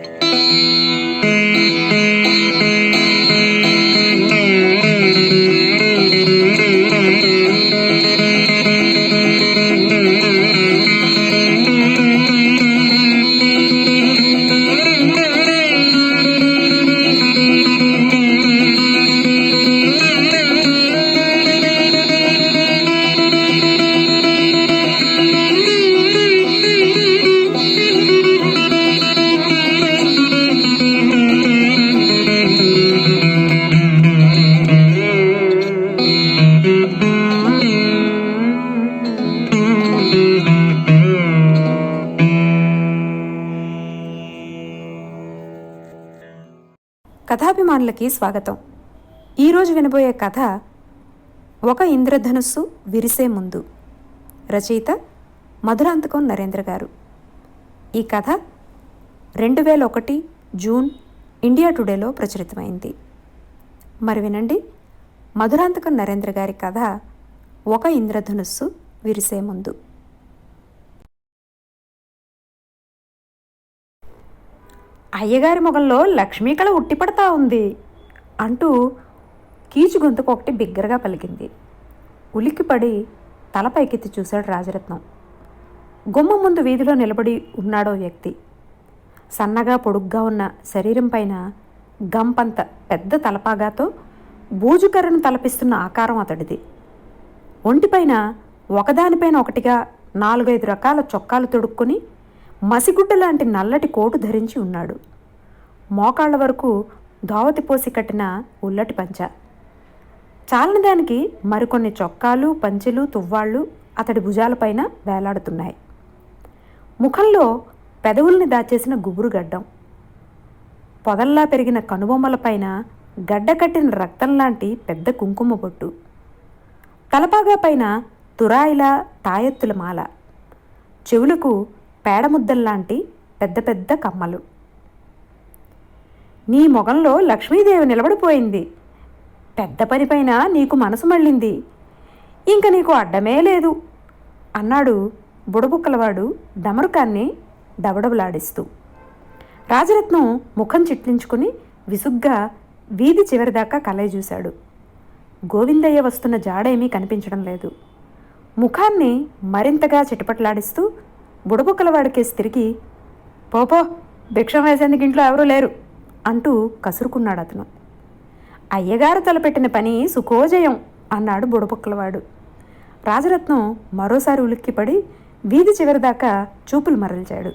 Música స్వాగతం. ఈరోజు వినబోయే కథ ఒక ఇంద్రధనుస్సు విరిసే ముందు. రచయిత మధురాంతకం నరేంద్ర గారు. ఈ కథ రెండు వేల ఒకటి జూన్ ఇండియా టుడేలో ప్రచురితమైంది. మరి వినండి మధురాంతకం నరేంద్ర గారి కథ ఒక ఇంద్రధనుస్సు విరిసే ముందు. అయ్యగారి ముఖంలో లక్ష్మీకళ ఉట్టిపడతా ఉంది. అంటూ కీచు గొంతుకు ఒకటి బిగ్గరగా పలికింది. ఉలిక్కిపడి తల పైకెత్తి చూశాడు రాజరత్నం. గుమ్మ ముందు వీధిలో నిలబడి ఉన్నాడో వ్యక్తి. సన్నగా పొడుగ్గా ఉన్న శరీరం పైన గంపంత పెద్ద తలపాగాతో బూజుకర్రను తలపిస్తున్న ఆకారం అతడిది. ఒంటిపైన ఒకదానిపైన ఒకటిగా నాలుగైదు రకాల చొక్కాలు తొడుక్కొని మసిగుడ్డ లాంటి నల్లటి కోటు ధరించి ఉన్నాడు. మోకాళ్ళ వరకు దోవతి పోసి కట్టిన ఉల్లటి పంచ. చాలని దానికి మరికొన్ని చొక్కాలు పంచెలు తువ్వాళ్ళు అతడి భుజాలపైన వేలాడుతున్నాయి. ముఖంలో పెదవుల్ని దాచేసిన గుబురు గడ్డం. పొదల్లా పెరిగిన కనుబొమ్మలపైన గడ్డ కట్టిన రక్తం లాంటి పెద్ద కుంకుమ బొట్టు. తలపాగా పైన తురాయిల తాయెత్తుల మాల. చెవులకు పేడముద్దల్లాంటి పెద్ద పెద్ద కమ్మలు. నీ మొగంలో లక్ష్మీదేవి నిలబడిపోయింది. పెద్ద పనిపైన నీకు మనసు మళ్ళింది. ఇంక నీకు అడ్డమే లేదు అన్నాడు బుడబుక్కలవాడు డమరుకాన్ని డబడబలాడిస్తూ రాజరత్నం ముఖం చిట్లించుకుని విసుగ్గా వీధి చివరిదాకా కలయి చూశాడు. గోవిందయ్య వస్తున్న జాడేమీ కనిపించడం లేదు. ముఖాన్ని మరింతగా చిటపట్లాడిస్తూ బుడబుక్కలవాడికేసి తిరిగి పోపో భిక్షం వేసేందుకు ఇంట్లో ఎవరూ లేరు. అంటూ కసురుకున్నాడు అతను అయ్యగారు తలపెట్టిన పని సుఖోజయం అన్నాడు బుడపుక్కలవాడు రాజరత్నం మరోసారి ఉలిక్కిపడి వీధి చివరిదాకా చూపులు మరల్చాడు.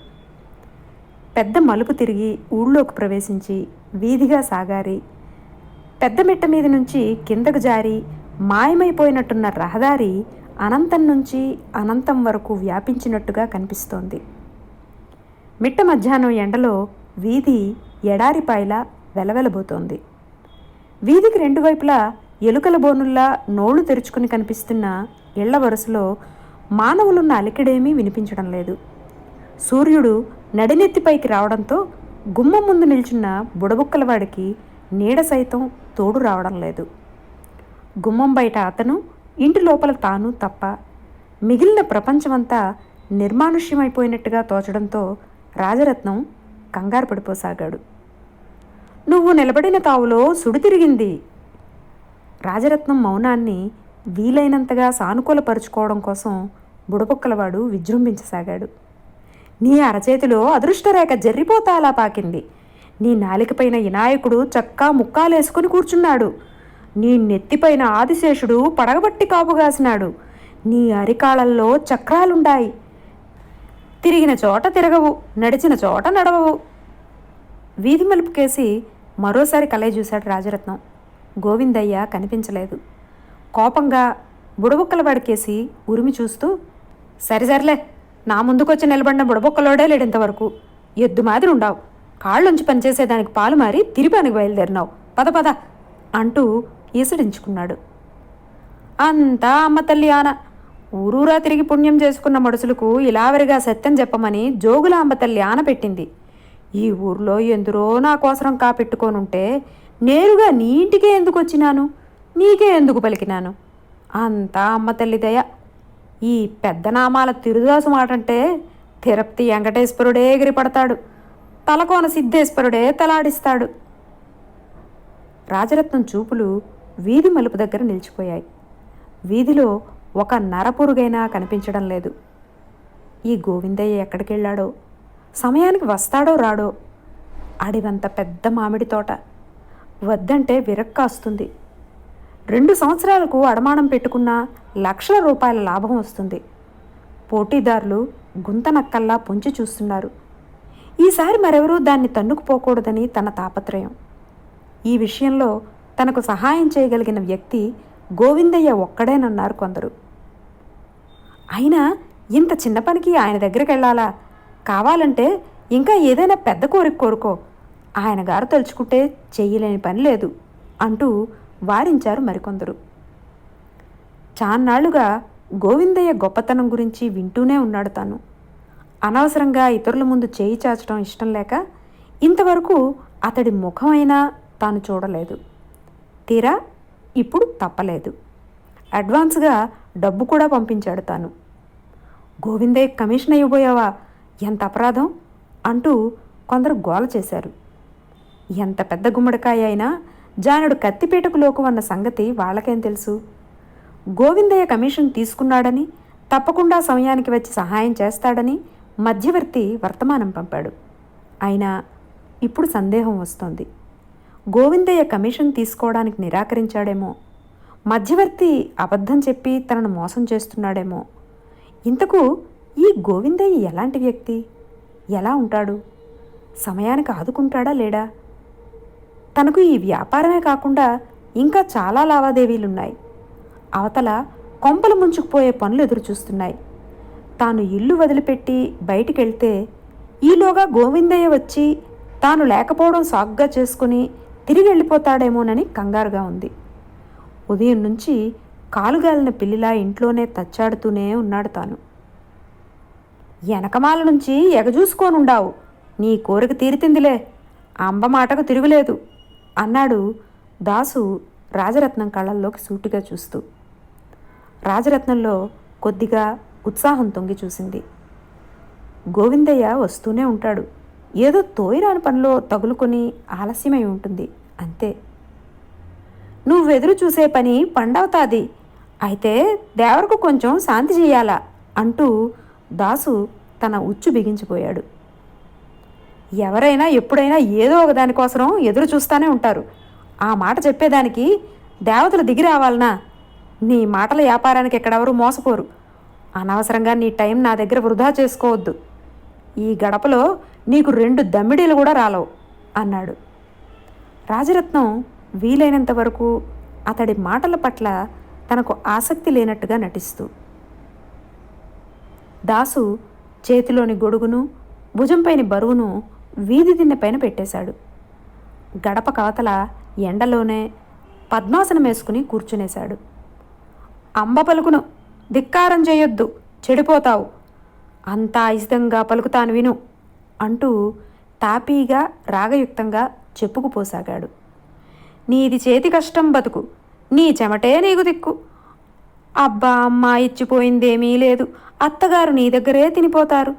పెద్ద మలుపు తిరిగి ఊళ్ళోకి ప్రవేశించి వీధిగా సాగారి పెద్ద మిట్ట మీద నుంచి కిందకు జారి మాయమైపోయినట్టున్న రహదారి అనంతం నుంచి అనంతం వరకు వ్యాపించినట్టుగా కనిపిస్తోంది. మిట్ట మధ్యాహ్నం ఎండలో వీధి ఎడారిపాయలా వెలవెలబోతోంది. వీధికి రెండు వైపులా ఎలుకల బోనుల్లా నోళ్ళు తెరుచుకుని కనిపిస్తున్న ఇళ్ళ వరుసలో మానవులున్న అలికిడేమీ వినిపించడం లేదు. సూర్యుడు నడినెత్తిపైకి రావడంతో గుమ్మం ముందు నిల్చున్న బుడబుక్కలవాడికి నీడ సైతం తోడు రావడం లేదు. గుమ్మం బయట అతను ఇంటి లోపల తాను తప్ప మిగిలిన ప్రపంచమంతా నిర్మానుష్యమైపోయినట్టుగా తోచడంతో రాజరత్నం కంగారు పడిపోసాగాడు. నువ్వు నిలబడిన తావులో సుడి తిరిగింది. రాజరత్నం మౌనాన్ని వీలైనంతగా సానుకూలపరుచుకోవడం కోసం బుడబొక్కలవాడు విజృంభించసాగాడు. నీ అరచేతిలో అదృష్టరేఖ జర్రిపోతా అలా పాకింది. నీ నాలికపైన వినాయకుడు చక్కా ముక్కాలేసుకుని కూర్చున్నాడు. నీ నెత్తిపైన ఆదిశేషుడు పడగబట్టి కాపుగాసినాడు నీ అరికాళల్లో చక్రాలుండాయి. తిరిగిన చోట తిరగవు నడిచిన చోట నడవవు. వీధి మలుపుకేసి మరోసారి కలయి చూశాడు రాజరత్నం. గోవిందయ్య కనిపించలేదు. కోపంగా బుడబుక్కల కేసి ఉరిమి చూస్తూ సరిసరిలే నా ముందుకొచ్చి నిలబడిన బుడబుక్కలోడే లేడు ఇంతవరకు. ఎద్దు మాదిరి ఉండావు. కాళ్ళుంచి పనిచేసేదానికి పాలు మారి తిరిపానికి బయలుదేరినావు. పద పద అంటూ ఈసడించుకున్నాడు. అంతా అమ్మ తల్లి ఆన ఊరూరా తిరిగి పుణ్యం చేసుకున్న మడుసులకు ఇలావరిగా సత్యం చెప్పమని జోగుల తల్లి ఆనపెట్టింది ఈ ఊర్లో ఎందరో నా కోసరం కాపెట్టుకోనుంటే నేరుగా నీ ఇంటికే ఎందుకు వచ్చినాను? నీకే ఎందుకు పలికినాను? అంతా అమ్మ తల్లి దయ. ఈ పెద్దనామాల తిరుదాసు మాటంటే తిరుపతి వెంకటేశ్వరుడే ఎగిరిపడతాడు. తలకోన సిద్ధేశ్వరుడే తలాడిస్తాడు. రాజరత్నం చూపులు వీధి మలుపు దగ్గర నిలిచిపోయాయి. వీధిలో ఒక నరపురుగైనా కనిపించడం లేదు. ఈ గోవిందయ్య ఎక్కడికెళ్ళాడో? సమయానికి వస్తాడో రాడో? అడివంత పెద్ద మామిడి తోట. వద్దంటే విరక్కాస్తుంది రెండు సంవత్సరాలకు అడమానం పెట్టుకున్న లక్షల రూపాయల లాభం వస్తుంది. పోటీదారులు గుంతనక్కల్లా పొంచి చూస్తున్నారు. ఈసారి మరెవరూ దాన్ని తన్నుకుపోకూడదని తన తాపత్రయం. ఈ విషయంలో తనకు సహాయం చేయగలిగిన వ్యక్తి గోవిందయ్య ఒక్కడేనన్నారు కొందరు. అయినా ఇంత చిన్న పనికి ఆయన దగ్గరికి వెళ్ళాలా? కావాలంటే ఇంకా ఏదైనా పెద్ద కోరిక కోరుకో. ఆయన గారు తలుచుకుంటే చెయ్యలేని పని లేదు అంటూ వారించారు మరికొందరు. చాన్నాళ్ళుగా గోవిందయ్య గొప్పతనం గురించి వింటూనే ఉన్నాడు తాను. అనవసరంగా ఇతరుల ముందు చేయి చాచడం ఇష్టం లేక ఇంతవరకు అతడి ముఖమైనా తాను చూడలేదు. తీరా ఇప్పుడు తప్పలేదు. అడ్వాన్స్గా డబ్బు కూడా పంపించాడు తాను. గోవిందయ్య కమిషన్ ఇవ్వబోయావా ఎంత అపరాధం? అంటూ కొందరు గోల చేశారు. ఎంత పెద్ద గుమ్మడికాయ అయినా జానుడు కత్తిపీటకు లోకు అన్న సంగతి వాళ్ళకేం తెలుసు? గోవిందయ్య కమిషన్ తీసుకున్నాడని తప్పకుండా సమయానికి వచ్చి సహాయం చేస్తాడని మధ్యవర్తి వర్తమానం పంపాడు. అయినా ఇప్పుడు సందేహం వస్తోంది. గోవిందయ్య కమిషన్ తీసుకోవడానికి నిరాకరించాడేమో. మధ్యవర్తి అబద్ధం చెప్పి తనను మోసం చేస్తున్నాడేమో. ఇంతకు ఈ గోవిందయ్య ఎలాంటి వ్యక్తి? ఎలా ఉంటాడు? సమయానికి ఆదుకుంటాడా లేడా? తనకు ఈ వ్యాపారమే కాకుండా ఇంకా చాలా లావాదేవీలున్నాయి. అవతల కొంపలు ముంచుకుపోయే పనులు ఎదురుచూస్తున్నాయి. తాను ఇల్లు వదిలిపెట్టి బయటికెళ్తే ఈలోగా గోవిందయ్య వచ్చి తాను లేకపోవడం సాగ్గా చేసుకుని తిరిగి వెళ్ళిపోతాడేమోనని కంగారుగా ఉంది. ఉదయం నుంచి కాలుగాలిన పిల్లిలా ఇంట్లోనే తచ్చాడుతూనే ఉన్నాడు తాను. వెనకమాల నుంచి ఎగజూసుకోనుండావు. నీ కోరిక తీరితిందిలే. అంబ మాటకు తిరుగులేదు. అన్నాడు దాసు రాజరత్నం కళ్ళల్లోకి సూటిగా చూస్తూ. రాజరత్నంలో కొద్దిగా ఉత్సాహం తొంగి చూసింది. గోవిందయ్య వస్తూనే ఉంటాడు. ఏదో తోయిరాని పనిలో తగులుకొని ఆలస్యమై ఉంటుంది. అంతే. నువ్వెదురు చూసే పని పండవుతాది. అయితే దేవరకు కొంచెం శాంతి చేయాలా అంటూ దాసు తన ఉచ్చు బిగించిపోయాడు. ఎవరైనా ఎప్పుడైనా ఏదో ఒక దానికోసం ఎదురు చూస్తూనే ఉంటారు. ఆ మాట చెప్పేదానికి దేవతలు దిగి రావాలనా? నీ మాటల వ్యాపారానికి ఎక్కడెవరు మోసపోరు. అనవసరంగా నీ టైం నా దగ్గర వృధా చేసుకోవద్దు. ఈ గడపలో నీకు రెండు దమ్మిడీలు కూడా రాలవు అన్నాడు. రాజరత్నం వీలైనంత వరకు అతడి మాటల పట్ల తనకు ఆసక్తి లేనట్టుగా నటిస్తూ. దాసు చేతిలోని గొడుగును భుజంపైన బరువును వీధి దిన్నెపైన పెట్టేశాడు. గడప కవతల ఎండలోనే పద్మాసనం వేసుకుని కూర్చునేశాడు. అంబ పలుకును ధిక్కారం చేయొద్దు చెడిపోతావు. అంతా ఇష్టంగా పలుకుతాను విను అంటూ తాపీగా రాగయుక్తంగా చెప్పుకుపోసాగాడు నీది చేతి కష్టం బతుకు నీ చెమటే నీకు దిక్కు. అబ్బా అమ్మ ఇచ్చిపోయిందేమీ లేదు. అత్తగారు నీ దగ్గరే తినిపోతారు.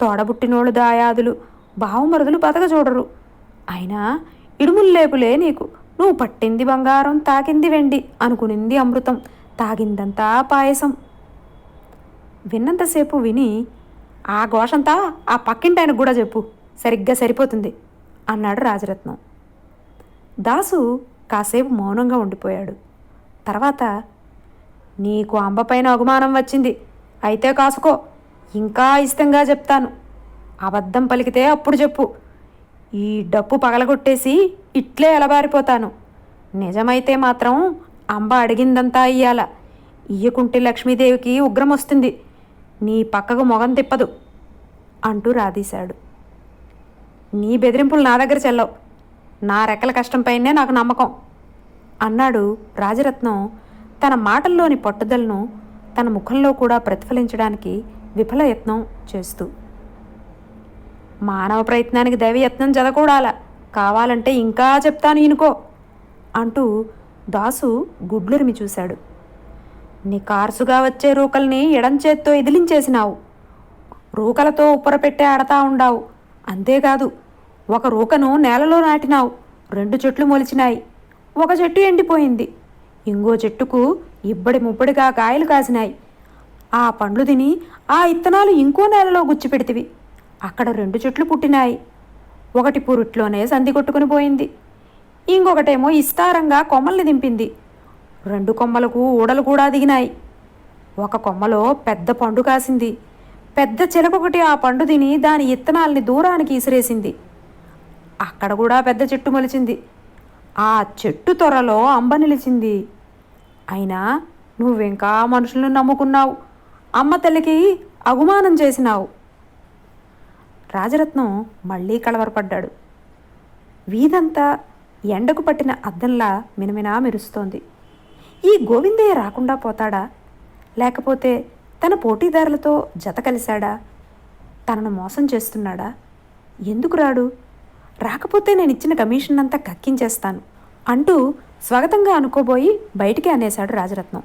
తోడబుట్టినోళ్ళు దాయాదులు బావుమరుదులు బతక చూడరు. అయినా ఇడుముల్లేపులే నీకు. నువ్వు పట్టింది బంగారం తాకింది వెండి అనుకునింది అమృతం. తాగిందంతా పాయసం. విన్నంతసేపు విని ఆ ఘోషంతా ఆ పక్కింటాయనకు కూడా చెప్పు. సరిగ్గా సరిపోతుంది అన్నాడు రాజరత్నం. దాసు కాసేపు మౌనంగా ఉండిపోయాడు. తర్వాత నీకు అంబపైన అవమానం వచ్చింది. అయితే కాసుకో. ఇంకా ఇష్టంగా చెప్తాను. అబద్ధం పలికితే అప్పుడు చెప్పు. ఈ డప్పు పగలగొట్టేసి ఇట్లే ఎలబారిపోతాను నిజమైతే మాత్రం అంబ అడిగిందంతా ఇయ్యాల. ఇయ్యకుంటే లక్ష్మీదేవికి ఉగ్రం వస్తుంది. నీ పక్కకు మొగం తిప్పదు. అంటూ రాదీశాడు. నీ బెదిరింపులు నా దగ్గర చెల్లవు. నా రెక్కల కష్టంపైనే నాకు నమ్మకం. అన్నాడు రాజరత్నం. తన మాటల్లోని పట్టుదలను తన ముఖంలో కూడా ప్రతిఫలించడానికి విఫలయత్నం చేస్తూ. మానవ ప్రయత్నానికి దైవయత్నం జరగకూడాల. కావాలంటే ఇంకా చెప్తాను ఇనుకో అంటూ దాసు గుడ్లురిమి చూశాడు. నీ కార్సుగా వచ్చే రూకల్ని ఎడం చేత్తో ఎదిలించేసినావు. రూకలతో ఉప్పరపెట్టే ఆడతా ఉండావు. అంతేకాదు ఒక రూకను నేలలో నాటినావు. రెండు చెట్లు మొలిచినాయి. ఒక చెట్టు ఎండిపోయింది. ఇంకో చెట్టుకు ఇబ్బడి ముబ్బడిగా కాయలు కాసినాయి. ఆ పండ్లు తిని ఆ ఇత్తనాలు ఇంకో నేలలో గుచ్చిపెడితివి. అక్కడ రెండు చెట్లు పుట్టినాయి. ఒకటి పురుట్లోనే సంధి కొట్టుకుని పోయింది. ఇంకొకటేమో ఇస్తారంగా కొమ్మల్ని దింపింది. రెండు కొమ్మలకు ఊడలు కూడా దిగినాయి. ఒక కొమ్మలో పెద్ద పండు కాసింది. పెద్ద చిలకొకటి ఆ పండు తిని దాని ఇత్తనాల్ని దూరానికి ఇసిరేసింది. అక్కడ కూడా పెద్ద చెట్టు మొలిచింది. ఆ చెట్టు త్వరలో అంబ నిలిచింది. అయినా నువ్వింకా మనుషులను నమ్ముకున్నావు? అమ్మ తల్లికి అవమానం చేసినావు. రాజరత్నం మళ్ళీ కలవరపడ్డాడు. వీధంతా ఎండకు పట్టిన అద్దంలా మినమినా మెరుస్తోంది. ఈ గోవిందయ్య రాకుండా పోతాడా? లేకపోతే తన పోటీదారులతో జత కలిశాడా? తనను మోసం చేస్తున్నాడా? ఎందుకు రాడు? రాకపోతే నేను ఇచ్చిన కమిషన్ అంతా కక్కించేస్తాను అంటూ స్వాగతంగా అనుకోబోయి బయటికి అనేశాడు రాజరత్నం.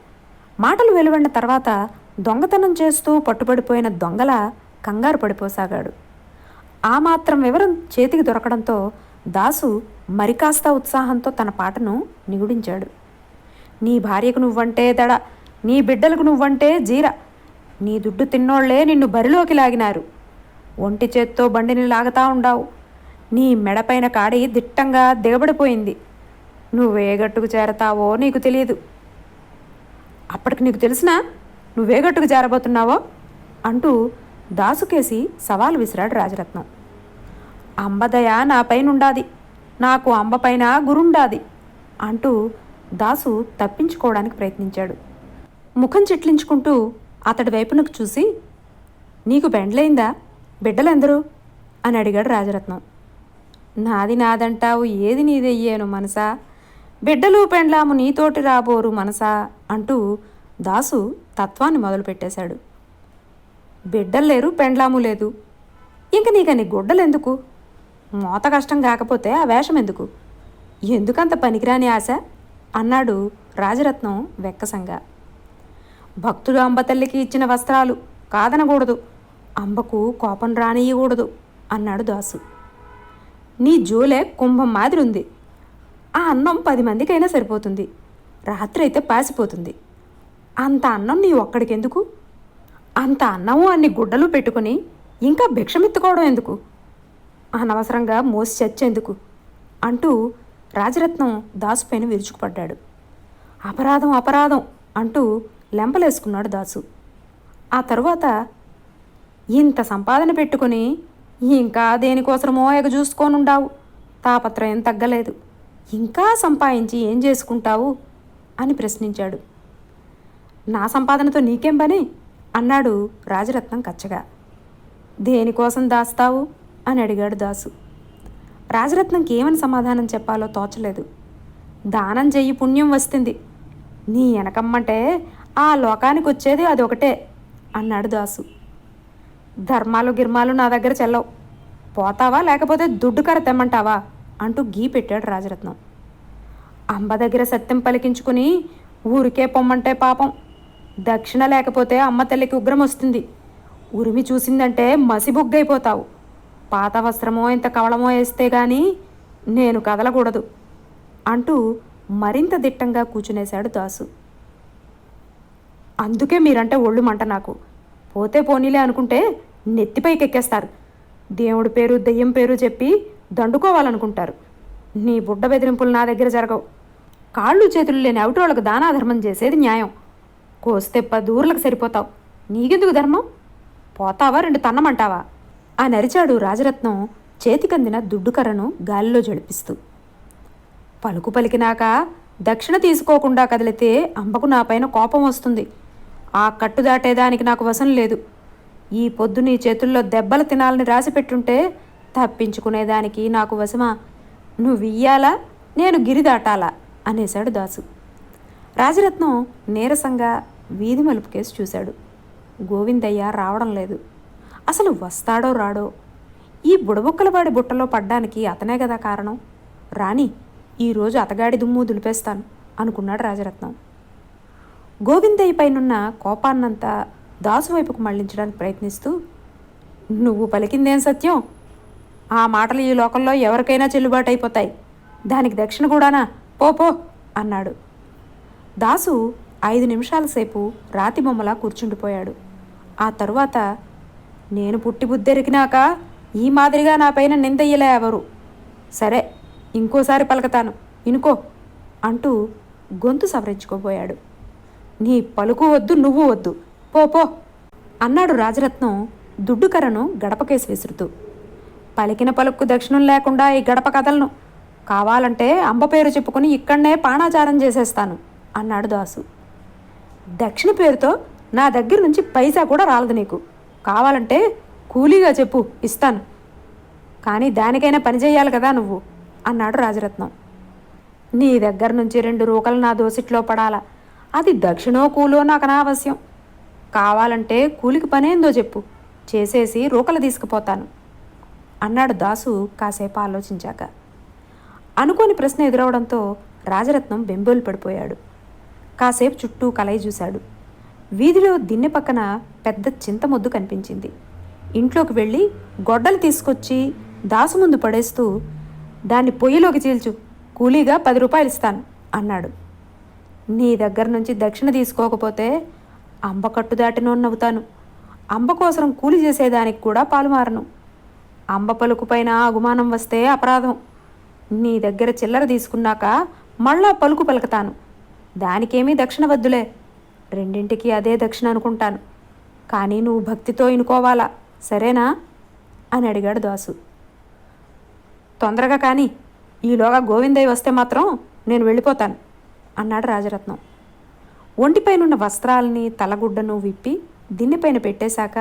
మాటలు వెలువడిన తర్వాత దొంగతనం చేస్తూ పట్టుబడిపోయిన దొంగల కంగారు పడిపోసాగాడు. ఆ మాత్రం వివరం చేతికి దొరకడంతో దాసు మరికాస్త ఉత్సాహంతో తన పాటను నిగుడించాడు. నీ భార్యకు నువ్వంటే దడ నీ బిడ్డలకు నువ్వంటే జీర నీ దుడ్డు తిన్నోళ్ళే నిన్ను బరిలోకి లాగినారు. ఒంటి చేత్తో బండిని లాగుతా ఉండావు. నీ మెడపైన కాడి దిట్టంగా దిగబడిపోయింది. నువ్వే గట్టుకు చేరతావో నీకు తెలియదు అప్పటికి నీకు తెలిసినా నువ్వే గట్టుకు చేరబోతున్నావో అంటూ దాసుకేసి సవాల్ విసిరాడు రాజరత్నం. అంబదయ నా పైనుండాది నాకు అంబపైన గురుండాది అంటూ దాసు తప్పించుకోవడానికి ప్రయత్నించాడు. ముఖం చెట్లించుకుంటూ అతడి వైపునకు చూసి నీకు బెండ్లైందా బిడ్డలెందరూ? అని అడిగాడు రాజరత్నం. నాది నాదంటావు ఏది నీదయ్యేను మనసా? బిడ్డలు పెండ్లాము నీతోటి రాబోరు మనసా? అంటూ దాసు తత్వాన్ని మొదలుపెట్టేశాడు. బిడ్డలు లేరు పెండ్లాము లేదు. ఇంక నీకని గుడ్డలెందుకు? మోత కష్టం కాకపోతే ఆ వేషం ఎందుకు ఎందుకంత పనికిరాని ఆశ? అన్నాడు రాజరత్నం వెక్కసంగా. భక్తుడు అంబతల్లికి ఇచ్చిన వస్త్రాలు కాదనకూడదు. అంబకు కోపం రానియకూడదు అన్నాడు దాసు. నీ జోలే కుంభం మాదిరి ఉంది ఆ అన్నం పది మందికైనా సరిపోతుంది. రాత్రి అయితే పాసిపోతుంది. అంత అన్నం నీ ఒక్కడికెందుకు? అంత అన్నము అన్ని గుడ్డలు పెట్టుకుని ఇంకా భిక్షమెత్తుకోవడం ఎందుకు? అనవసరంగా మోసి చచ్చేందుకు? అంటూ రాజరత్నం దాసుపైన విరుచుకుపడ్డాడు. అపరాధం అపరాధం అంటూ లెంపలేసుకున్నాడు దాసు. ఆ తరువాత ఇంత సంపాదన పెట్టుకుని ఇంకా దేనికోసమో ఎగ చూసుకోనుండావు తాపత్రయం తగ్గలేదు. ఇంకా సంపాదించి ఏం చేసుకుంటావు? అని ప్రశ్నించాడు. నా సంపాదనతో నీకేం పని? అన్నాడు రాజరత్నం కచ్చగా. దేనికోసం దాస్తావు? అని అడిగాడు దాసు. రాజరత్నంకి ఏమని సమాధానం చెప్పాలో తోచలేదు. దానం చెయ్యి పుణ్యం వస్తుంది. నీ వెనకమ్మంటే ఆ లోకానికి వచ్చేది అది ఒకటే అన్నాడు దాసు. ధర్మాలు గిర్మాలు నా దగ్గర చెల్లవు. పోతావా లేకపోతే దుడ్డు కర తెమ్మంటావా? అంటూ గీ పెట్టాడు రాజరత్నం. అంబ దగ్గర సత్యం పలికించుకుని ఊరికే పొమ్మంటే పాపం. దక్షిణ లేకపోతే అమ్మ తల్లికి ఉగ్రం వస్తుంది. ఉరిమి చూసిందంటే మసిబుగ్గైపోతావు. పాత వస్త్రమో ఇంత కవళమో వేస్తే గాని నేను కదలకూడదు అంటూ మరింత దిట్టంగా కూర్చునేశాడు దాసు. అందుకే మీరంటే ఒళ్ళు మంట నాకు. పోతే పోనీలే అనుకుంటే నెత్తిపైకి ఎక్కేస్తారు. దేవుడి పేరు దెయ్యం పేరు చెప్పి దండుకోవాలనుకుంటారు. నీ బుడ్డ బెదిరింపులు నా దగ్గర జరగవు. కాళ్ళు చేతులు లేని అవిటోళ్ళకు దానాధర్మం చేసేది న్యాయం. కోస్తే పదూర్లకు సరిపోతావు. నీకెందుకు ధర్మం? పోతావా రెండు తన్నమంటావా? ఆ నరిచాడు రాజరత్నం చేతికందిన దుడ్డుకర్రను గాలిలో జడిపిస్తూ. పలుకు పలికినాక దక్షిణ తీసుకోకుండా కదిలితే అంబకు నాపైన కోపం వస్తుంది. ఆ కట్టు దాటేదానికి నాకు వశం లేదు. ఈ పొద్దు నీ చేతుల్లో దెబ్బలు తినాలని రాసి పెట్టుంటే తప్పించుకునేదానికి నాకు వశమా? నువ్వు ఇయ్యాలా? నేను గిరి దాటాలా? అనేశాడు దాసు. రాజరత్నం నీరసంగా వీధి మలుపు కేసు చూశాడు. గోవిందయ్య రావడం లేదు. అసలు వస్తాడో రాడో? ఈ బుడబుక్కలవాడి బుట్టలో పడ్డానికి అతనే కదా కారణం? రాని ఈరోజు అతగాడి దుమ్ము దులిపేస్తాను అనుకున్నాడు రాజరత్నం. గోవిందయ్య పైనున్న కోపాన్నంతా దాసు వైపుకు మళ్ళించడానికి ప్రయత్నిస్తూ నువ్వు పలికిందేం సత్యం? ఆ మాటలు ఈ లోకంలో ఎవరికైనా చెల్లుబాటు అయిపోతాయి దానికి దక్షిణ కూడానా? పో పో అన్నాడు. దాసు ఐదు నిమిషాల సేపు రాతి బొమ్మలా కూర్చుండిపోయాడు. ఆ తరువాత నేను పుట్టి బుద్ధెరికినాక ఈ మాదిరిగా నా పైన నిందయ్యలే ఎవరు? సరే ఇంకోసారి పలకతాను. ఇనుకో అంటూ గొంతు సవరించుకోబోయాడు. నీ పలుకు వద్దు నువ్వు వద్దు. పోపో అన్నాడు రాజరత్నం దుడ్డుకరను గడపకేసి విసురుతూ. పలికిన పలుకు దక్షిణం లేకుండా ఈ గడప కథలను కావాలంటే అంబ పేరు చెప్పుకుని ఇక్కడనే పాణాచారం చేసేస్తాను అన్నాడు దాసు. దక్షిణ పేరుతో నా దగ్గర నుంచి పైసా కూడా రాలదు నీకు. కావాలంటే కూలీగా చెప్పు ఇస్తాను. కానీ దానికైనా పని చేయాలి కదా నువ్వు అన్నాడు రాజరత్నం. నీ దగ్గర నుంచి రెండు రూకలు నా దోసిట్లో పడాలా? అది దక్షిణో కూలో నాకు అనావశ్యం. కావాలంటే కూలికి పనేందో చెప్పు. చేసేసి రూకలు తీసుకుపోతాను. అన్నాడు దాసు కాసేపు ఆలోచించాక. అనుకోని ప్రశ్న ఎదురవడంతో రాజరత్నం బెంబోలు పడిపోయాడు. కాసేపు చుట్టూ కలయి చూశాడు. వీధిలో దిన్నె పక్కన పెద్ద చింతమొద్దు కనిపించింది. ఇంట్లోకి వెళ్ళి గొడ్డలు తీసుకొచ్చి దాసు ముందు పడేస్తూ దాన్ని పొయ్యిలోకి చీల్చు. కూలీగా పది రూపాయలు ఇస్తాను అన్నాడు. నీ దగ్గర నుంచి దక్షిణ తీసుకోకపోతే అంబ కట్టు దాటినో నవ్వుతాను. అంబ కోసం కూలి చేసేదానికి కూడా పాలుమారను అంబ పలుకు పైన అగుమానం వస్తే అపరాధం. నీ దగ్గర చిల్లర తీసుకున్నాక మళ్ళా పలుకు పలుకుతాను. దానికేమీ దక్షిణ వద్దులే. రెండింటికి అదే దక్షిణ అనుకుంటాను. కానీ నువ్వు భక్తితో ఇనుకోవాలా సరేనా? అని అడిగాడు దాసు. తొందరగా కానీ ఈలోగా గోవిందయ్య వస్తే మాత్రం నేను వెళ్ళిపోతాను. అన్నాడు రాజరత్నం. ఒంటిపైనున్న వస్త్రాలని తలగుడ్డను విప్పి దిన్నెపైన పెట్టేశాక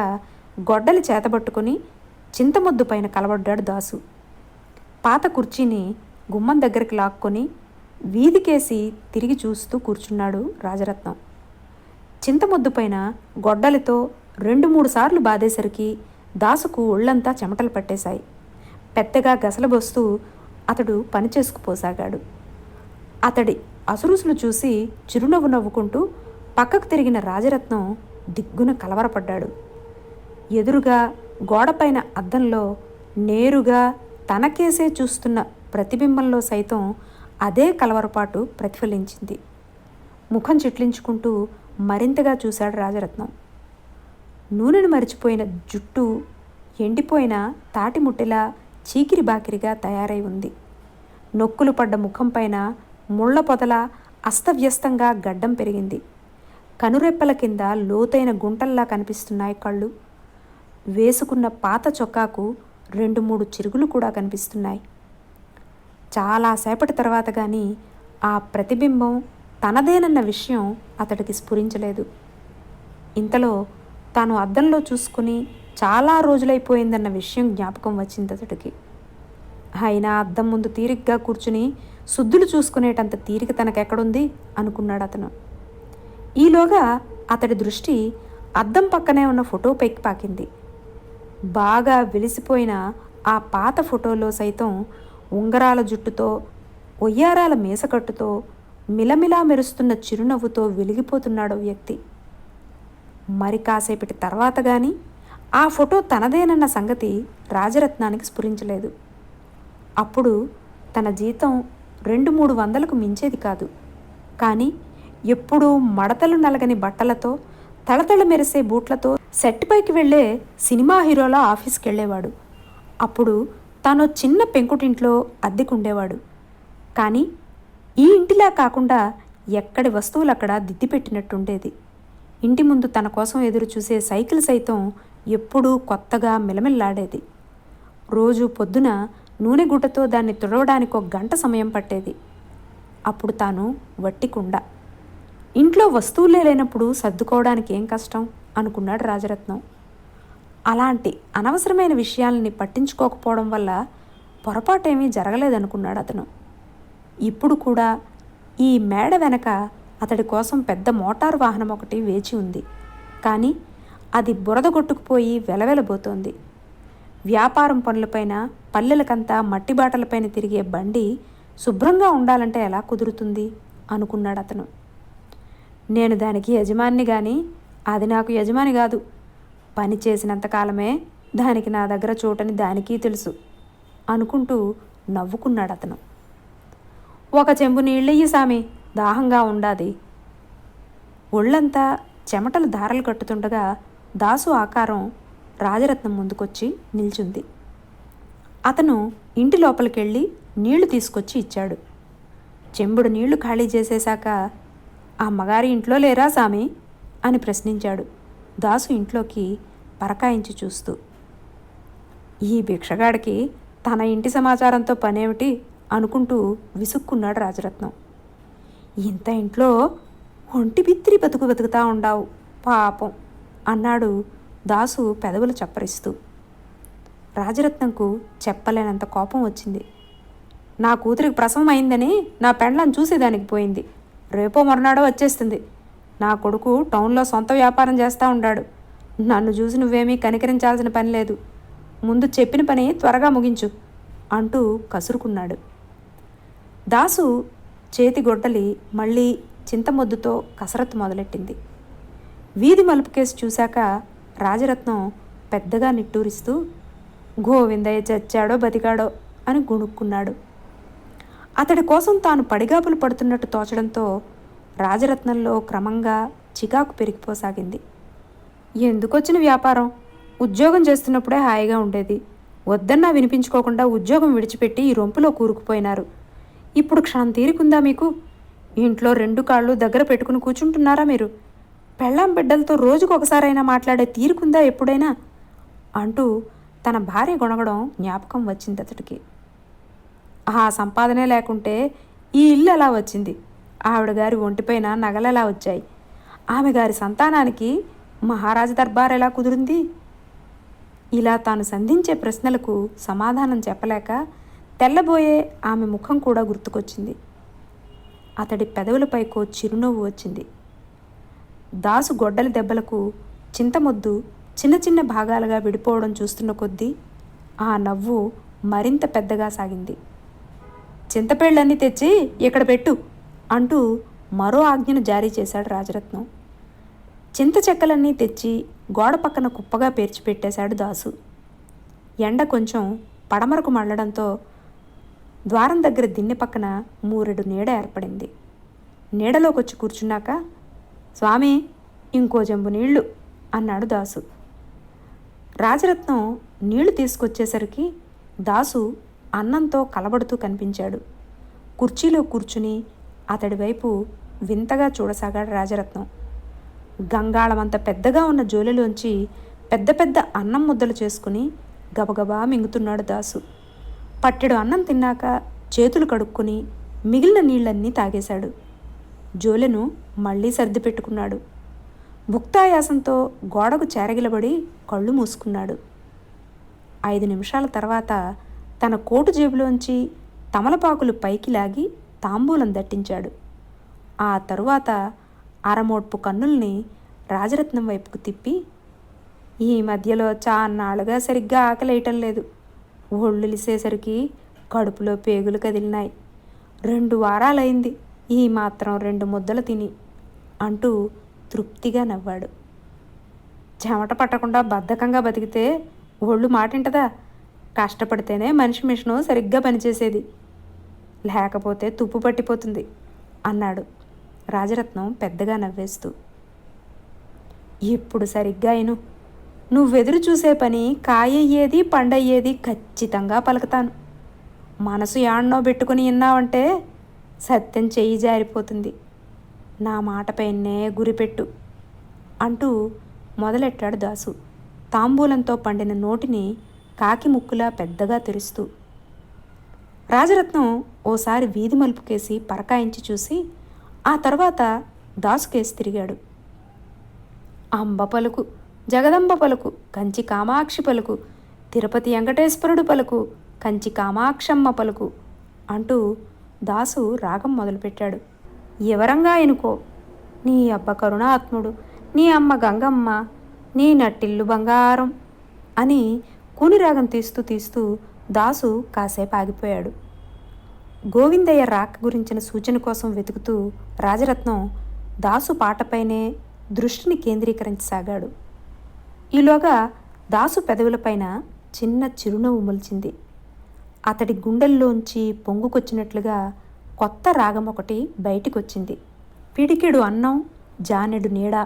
గొడ్డలి చేతబట్టుకుని చింతముద్దు పైన కలబడ్డాడు దాసు. పాత కుర్చీని గుమ్మం దగ్గరికి లాక్కొని వీధికేసి తిరిగి చూస్తూ కూర్చున్నాడు రాజరత్నం. చింతముద్దు పైన గొడ్డలితో రెండు మూడు సార్లు బాధేసరికి దాసుకు ఒళ్ళంతా చెమటలు పట్టేశాయి. పెద్దగా గసలబొస్తూ అతడు పని చేసుకుపోసాగాడు. అతడి అసురుసులు చూసి చిరునవ్వు నవ్వుకుంటూ పక్కకు తిరిగిన రాజరత్నం దిగ్గున కలవరపడ్డాడు. ఎదురుగా గోడపైన అద్దంలో నేరుగా తనకేసే చూస్తున్న ప్రతిబింబంలో సైతం అదే కలవరపాటు ప్రతిఫలించింది. ముఖం చిట్లించుకుంటూ మరింతగా చూశాడు రాజరత్నం. నూనెను మరిచిపోయిన జుట్టు ఎండిపోయిన తాటిముట్టిలా చీకిరి బాకిరిగా తయారై ఉంది. నొక్కులు పడ్డ ముఖంపైన ముళ్ళ పొదల అస్తవ్యస్తంగా గడ్డం పెరిగింది. కనురెప్పల కింద లోతైన గుంటల్లా కనిపిస్తున్నాయి కళ్ళు. వేసుకున్న పాత చొక్కాకు రెండు మూడు చిరుగులు కూడా కనిపిస్తున్నాయి. చాలాసేపటి తర్వాత కానీ ఆ ప్రతిబింబం తనదేనన్న విషయం అతడికి స్ఫురించలేదు. ఇంతలో తాను అద్దంలో చూసుకుని చాలా రోజులైపోయిందన్న విషయం జ్ఞాపకం వచ్చింది అతడికి. అయినా అద్దం ముందు తీరిగ్గా కూర్చుని శుద్ధులు చూసుకునేటంత తీరిక తనకెక్కడుంది? అనుకున్నాడు అతను. ఈలోగా అతడి దృష్టి అద్దం పక్కనే ఉన్న ఫోటో పైకి పాకింది. బాగా వెలిసిపోయిన ఆ పాత ఫోటోలో సైతం ఉంగరాల జుట్టుతో ఒయ్యారాల మీసకట్టుతో మిలమిలా మెరుస్తున్న చిరునవ్వుతో వెలిగిపోతున్నాడు వ్యక్తి. మరి కాసేపటి తర్వాత కానీ ఆ ఫోటో తనదేనన్న సంగతి రాజరత్నానికి స్ఫురించలేదు. అప్పుడు తన జీతం రెండు మూడు వందలకు మించేది కాదు. కానీ ఎప్పుడూ మడతలు నలగని బట్టలతో తళతళ మెరిసే బూట్లతో సెట్ పైకి వెళ్ళే సినిమా హీరోల ఆఫీస్కి వెళ్ళేవాడు అప్పుడు తాను చిన్న పెంకుటింట్లో అద్దెకుండేవాడు. కానీ ఈ ఇంటిలా కాకుండా ఎక్కడి వస్తువులు అక్కడ దిద్దిపెట్టినట్టుండేది ఇంటి ముందు తన కోసం ఎదురు చూసే సైకిల్ సైతం ఎప్పుడూ కొత్తగా మిలమిల్లాడేది. రోజు పొద్దున నూనె గుడ్డతో దాన్ని తుడవడానికి ఒక గంట సమయం పట్టేది. అప్పుడు తాను వట్టి కుండ. ఇంట్లో వస్తువులే లేనప్పుడు సర్దుకోవడానికి ఏం కష్టం? అనుకున్నాడు రాజరత్నం. అలాంటి అనవసరమైన విషయాలని పట్టించుకోకపోవడం వల్ల పొరపాటేమీ జరగలేదనుకున్నాడు అతను. ఇప్పుడు కూడా ఈ మేడ వెనక అతడి కోసం పెద్ద మోటారు వాహనం ఒకటి వేచి ఉంది. కానీ అది బురద కొట్టుకుపోయి వెలవెలబోతోంది. వ్యాపారం పనులపైన పల్లెలకంతా మట్టి బాటలపైన తిరిగే బండి శుభ్రంగా ఉండాలంటే ఎలా కుదురుతుంది? అనుకున్నాడు అతను. నేను దానికి యజమాని కానీ అది నాకు యజమాని కాదు. పని చేసినంతకాలమే దానికి నా దగ్గర చోటని దానికి తెలుసు అనుకుంటూ నవ్వుకున్నాడు అతను. ఒక చెంబు నీళ్ళయ్యి సామి దాహంగా ఉండాది. ఒళ్ళంతా చెమటలు దారలు కట్టుతుండగా దాసు ఆకారం రాజరత్నం ముందుకొచ్చి నిల్చుంది. అతను ఇంటి లోపలికెళ్ళి నీళ్ళు తీసుకొచ్చి ఇచ్చాడు. చెంబుడు నీళ్ళు ఖాళీ చేసేశాక అమ్మగారి ఇంట్లో లేరా సామి? అని ప్రశ్నించాడు దాసు ఇంట్లోకి పరకాయించి చూస్తూ. ఈ భిక్షగాడికి తన ఇంటి సమాచారంతో పనేమిటి? అనుకుంటూ విసుక్కున్నాడు రాజరత్నం. ఇంత ఇంట్లో ఒంటి బిత్తిరి బతుకు బతుకుతా ఉండావు పాపం అన్నాడు దాసు పెదవులు చప్పరిస్తూ రాజరత్నంకు చెప్పలేనంత కోపం వచ్చింది. నా కూతురికి ప్రసవం అయిందని నా పెండ్లను చూసేదానికి పోయింది. రేపో మరునాడో వచ్చేస్తుంది. నా కొడుకు టౌన్లో సొంత వ్యాపారం చేస్తూ ఉన్నాడు నన్ను చూసి నువ్వేమీ కనికరించాల్సిన పని లేదు. ముందు చెప్పిన పని త్వరగా ముగించు అంటూ కసురుకున్నాడు. దాసు చేతి గొడ్డలి మళ్ళీ చింతమొద్దుతో కసరత్తు మొదలెట్టింది. వీధి మలుపు కేసు చూశాక రాజరత్నం పెద్దగా నిట్టూరిస్తూ గోవిందయ్య చచ్చాడో బతికాడో అని గుణుక్కున్నాడు. అతడి కోసం తాను పడిగాపులు పడుతున్నట్టు తోచడంతో రాజరత్నంలో క్రమంగా చికాకు పెరిగిపోసాగింది. ఎందుకొచ్చిన వ్యాపారం? ఉద్యోగం చేస్తున్నప్పుడే హాయిగా ఉండేది. వద్దన్నా వినిపించుకోకుండా ఉద్యోగం విడిచిపెట్టి ఈ రొంపులో కూరుకుపోయినారు. ఇప్పుడు క్షణం తీరుకుందా మీకు? ఇంట్లో రెండు కాళ్ళు దగ్గర పెట్టుకుని కూర్చుంటున్నారా మీరు? పెళ్ళాం బిడ్డలతో రోజుకు ఒకసారైనా మాట్లాడే తీరుకుందా ఎప్పుడైనా? అంటూ తన భార్య గొణగడం జ్ఞాపకం వచ్చింది అతడికి. ఆ సంపాదనే లేకుంటే ఈ ఇల్లు ఎలా వచ్చింది? ఆవిడ గారి ఒంటిపైన నగలు ఎలా వచ్చాయి? ఆమె గారి సంతానానికి మహారాజ దర్బార్ ఎలా కుదిరింది? ఇలా తాను సంధించే ప్రశ్నలకు సమాధానం చెప్పలేక తెల్లబోయే ఆమె ముఖం కూడా గుర్తుకొచ్చింది. అతడి పెదవులపైకో చిరునవ్వు వచ్చింది. దాసు గొడ్డలి దెబ్బలకు చింతమొద్దు చిన్న చిన్న భాగాలుగా విడిపోవడం చూస్తున్న కొద్దీ ఆ నవ్వు మరింత పెద్దగా సాగింది. చింతపేళ్ళన్నీ తెచ్చి ఇక్కడ పెట్టు అంటూ మరో ఆజ్ఞను జారీ చేశాడు రాజరత్నం. చింత చెక్కలన్నీ తెచ్చి గోడ పక్కన కుప్పగా పేర్చిపెట్టేశాడు దాసు. ఎండ కొంచెం పడమరకు మళ్ళడంతో ద్వారం దగ్గర దిన్నె పక్కన మూరెడు నీడ ఏర్పడింది. నీడలోకొచ్చి కూర్చున్నాక స్వామి ఇంకో జంబు నీళ్ళు అన్నాడు దాసు. రాజరత్నం నీళ్ళు తీసుకొచ్చేసరికి దాసు అన్నంతో కలబడుతూ కనిపించాడు. కుర్చీలో కూర్చుని అతడి వైపు వింతగా చూడసాగాడు రాజరత్నం. గంగాళమంత పెద్దగా ఉన్న జోలిలోంచి పెద్ద పెద్ద అన్నం ముద్దలు చేసుకుని గబగబా మింగుతున్నాడు దాసు. పట్టెడు అన్నం తిన్నాక చేతులు కడుక్కొని మిగిలిన నీళ్ళన్నీ తాగేశాడు. జోలెను మళ్ళీ సర్ది పెట్టుకున్నాడు. భుక్తాయాసంతో గోడకు చేరగిలబడి కళ్ళు మూసుకున్నాడు. ఐదు నిమిషాల తర్వాత తన కోటు జేబులోంచి తమలపాకులు పైకి లాగి తాంబూలం దట్టించాడు. ఆ తరువాత అరమోడ్పు కన్నుల్ని రాజరత్నం వైపుకు తిప్పి ఈ మధ్యలో చాన్నాళ్ళుగా సరిగ్గా ఆకలేయటం లేదు. ఒళ్ళులిసేసరికి కడుపులో పేగులు కదిలినాయి. రెండు వారాలైంది. ఈ మాత్రం రెండు ముద్దలు తిని అంటూ తృప్తిగా నవ్వాడు. చెమట పట్టకుండా బద్ధకంగా బతికితే ఒళ్ళు మాటింటదా? కష్టపడితేనే మనిషి మిషను సరిగ్గా పనిచేసేది. లేకపోతే తుప్పు పట్టిపోతుంది అన్నాడు రాజరత్నం పెద్దగా నవ్వేస్తూ. ఇప్పుడు సరిగ్గా అయిను. నువ్వెదురు చూసే పని కాయయ్యేది పండయ్యేది ఖచ్చితంగా పలుకుతాను. మనసు యాడ్నో పెట్టుకుని విన్నావంటే సత్యం చెయ్యి జారిపోతుంది. నా మాటపైనే గురిపెట్టు అంటూ మొదలెట్టాడు దాసు. తాంబూలంతో పండిన నోటిని కాకి ముక్కులా పెద్దగా తెరుస్తూ. రాజరత్నం ఓసారి వీధి మలుపుకేసి పరకాయించి చూసి ఆ తర్వాత దాసుకేసి తిరిగాడు. అంబ పలుకు జగదంబ పలుకు కంచి కామాక్షి పలుకు తిరుపతి వెంకటేశ్వరుడు పలుకు కంచి కామాక్షమ్మ పలుకు అంటూ దాసు రాగం మొదలుపెట్టాడు. ఎవరంగా ఎనుకో? నీ అబ్బ కరుణాత్ముడు నీ అమ్మ గంగమ్మ నీ నట్టిల్లు బంగారం అని కూని రాగం తీస్తూ తీస్తూ దాసు కాసేపు ఆగిపోయాడు. గోవిందయ్య రాక గురించిన సూచన కోసం వెతుకుతూ రాజరత్నం దాసు పాటపైనే దృష్టిని కేంద్రీకరించసాగాడు. ఈలోగా దాసు పెదవులపైన చిన్న చిరునవ్వు మొలిచింది. అతడి గుండెల్లోంచి పొంగుకొచ్చినట్లుగా కొత్త రాగం ఒకటి బయటికొచ్చింది. పిడికెడు అన్నం జానెడు నీడ.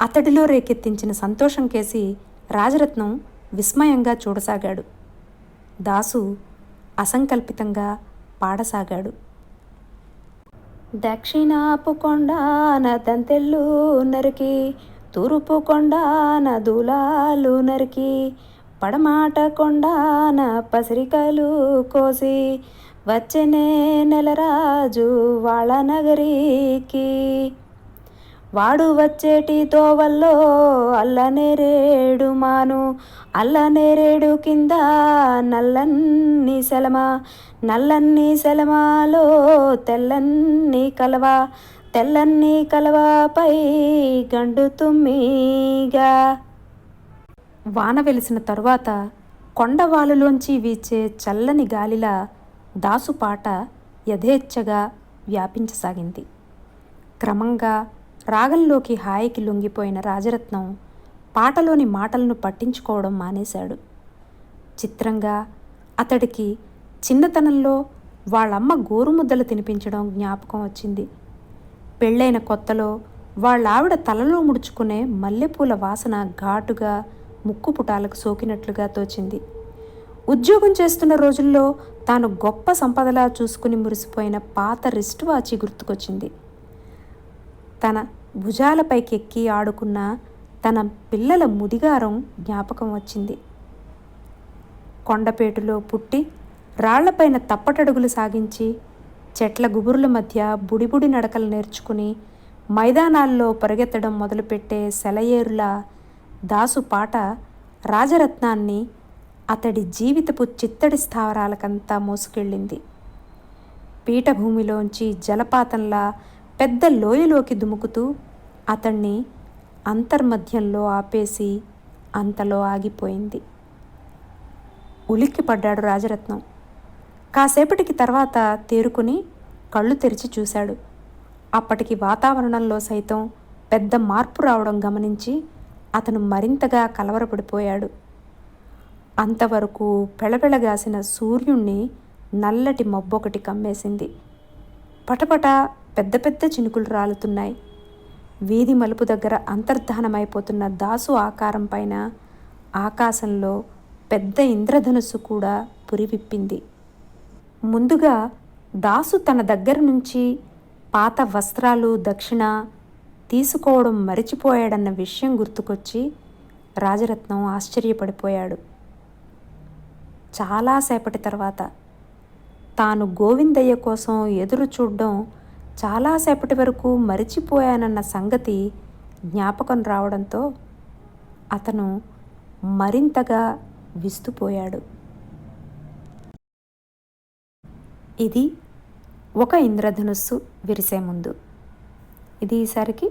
అతడిలో రేకెత్తించిన సంతోషం కేసి రాజరత్నం విస్మయంగా చూడసాగాడు. దాసు అసంకల్పితంగా పాడసాగాడు. దక్షిణాపు కొండాన దంతెల్లు నరికి తూర్పు కొండాన దూలాలు నరికి పడమాట కొండాన పసిరికలు కోసి వచ్చనే నెలరాజు వాళ్ళ నగరికి వాడు వచ్చేటి తోవల్లో అల్లనేరేడు మాను అల్లనేరేడు కింద నల్లన్ని సెలమ నల్లన్ని సెలమాలో తెల్లన్ని కలవ తెల్లన్ని కలవపై గండు తుమ్మిగా. వాన వెలిసిన తరువాత కొండవాలులోంచి వీచే చల్లని గాలిలా దాసుపాట యథేచ్ఛగా వ్యాపించసాగింది. క్రమంగా రాగంలోకి హాయికి లొంగిపోయిన రాజరత్నం పాటలోని మాటలను పట్టించుకోవడం మానేశాడు. చిత్రంగా అతడికి చిన్నతనంలో వాళ్ళమ్మ గోరుముద్దలు తినిపించడం జ్ఞాపకం వచ్చింది. పెళ్ళైన కొత్తలో వాళ్ళావిడ తలలో ముడుచుకునే మల్లెపూల వాసన ఘాటుగా ముక్కు పుటాలకు సోకినట్లుగా తోచింది. ఉద్యోగం చేస్తున్న రోజుల్లో తాను గొప్ప సంపదలా చూసుకుని మురిసిపోయిన పాత రిస్ట్ వాచి గుర్తుకొచ్చింది. తన భుజాలపైకి ఎక్కి ఆడుకున్న తన పిల్లల ముదిగారం జ్ఞాపకం వచ్చింది. కొండపేటులో పుట్టి రాళ్ళపైన తప్పటడుగులు సాగించి చెట్ల గుబురుల మధ్య బుడిబుడి నడకలు నేర్చుకుని మైదానాల్లో పరిగెత్తడం మొదలుపెట్టే సెలయేరుల దాసు పాట రాజరత్నాన్ని అతడి జీవితపు చిత్తడి స్థావరాలకంతా మోసుకెళ్ళింది. పీఠభూమిలోంచి జలపాతంలా పెద్ద లోయలోకి దుముకుతూ అతన్ని అంతర్మధ్యంలో ఆపేసి అంతలో ఆగిపోయింది. ఉలిక్కిపడ్డాడు రాజరత్నం. కాసేపటికి తర్వాత తేరుకుని కళ్ళు తెరిచి చూశాడు. అప్పటికి వాతావరణంలో సైతం పెద్ద మార్పు రావడం గమనించి అతను మరింతగా కలవరపడిపోయాడు. అంతవరకు పెళపెళగాసిన సూర్యుణ్ణి నల్లటి మబ్బొకటి కమ్మేసింది. పటపట పెద్ద పెద్ద చినుకులు రాలుతున్నాయి. వీధి మలుపు దగ్గర అంతర్ధానమైపోతున్న దాసు ఆకారం పైన ఆకాశంలో పెద్ద ఇంద్రధనుస్సు కూడా పురివిప్పింది. ముందుగా దాసు తన దగ్గర నుంచి పాత వస్త్రాలు దక్షిణ తీసుకోవడం మరిచిపోయాడన్న విషయం గుర్తుకొచ్చి రాజరత్నం ఆశ్చర్యపడిపోయాడు. చాలాసేపటి తర్వాత తాను గోవిందయ్య కోసం ఎదురు చూడడం చాలాసేపటి వరకు మరిచిపోయానన్న సంగతి జ్ఞాపకం రావడంతో అతను మరింతగా విస్తుపోయాడు. ఇది ఒక ఇంద్రధనుస్సు విరిసే ముందు. ఇది ఈసారికి